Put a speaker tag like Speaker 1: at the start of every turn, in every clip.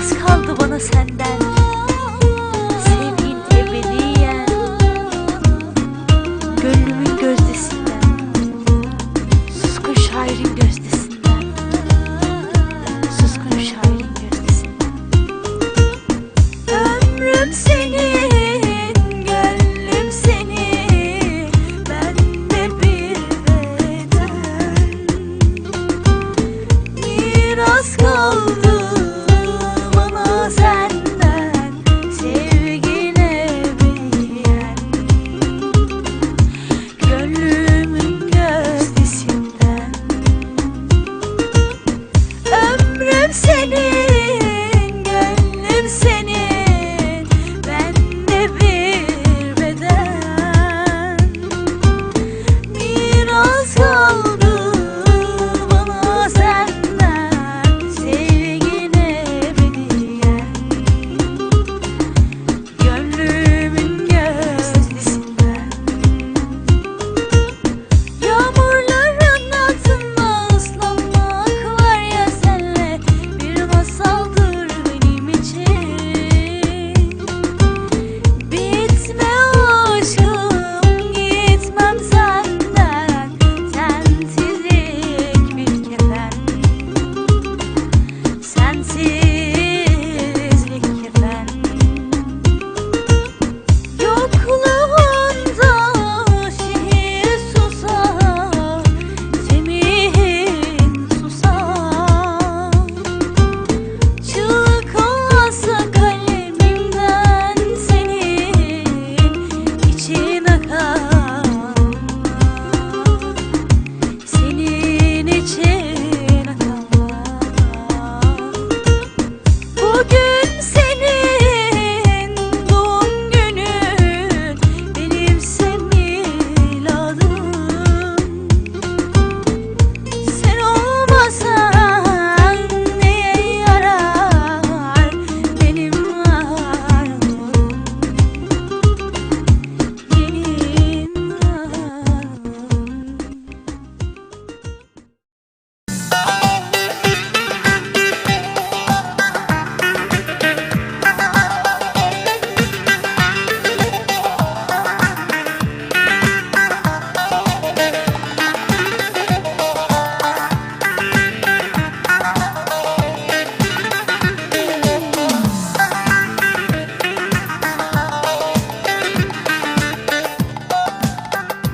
Speaker 1: Miras kaldı bana senden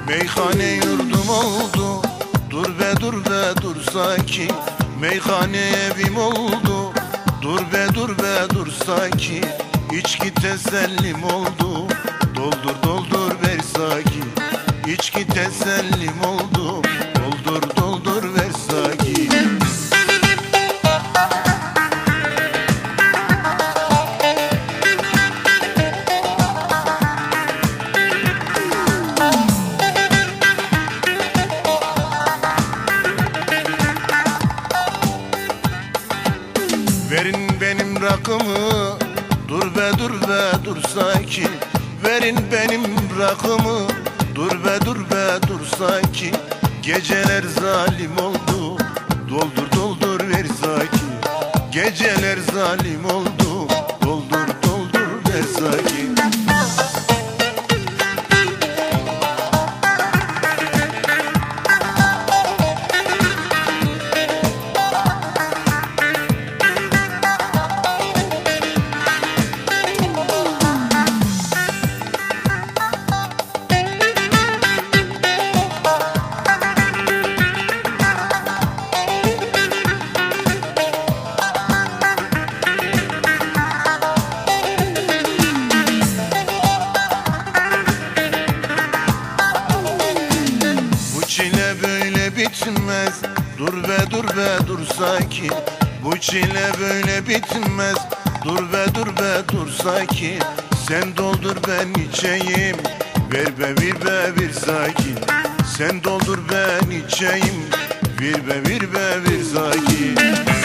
Speaker 2: Meyhane yurdum oldu. Dur be dur be dur sakin. Meyhane evim oldu. Dur be dur be dur sakin. İçki tesellim oldu. Doldur doldur ver sakin. İçki tesellim oldu rakımı Dur be dur be dur sakin Verin benim rakımı. Dur be dur be dur sakin Geceler zalim oldu. Doldur doldur ver sakin Geceler zalim oldu bitmez. Dur be dur be dur sakin. Bu çile böyle bitmez. Dur be dur be dur sakin. Sen doldur ben içeyim. Ver be bir be bir sakin. Sen doldur ben içeyim. Bir be bir be bir sakin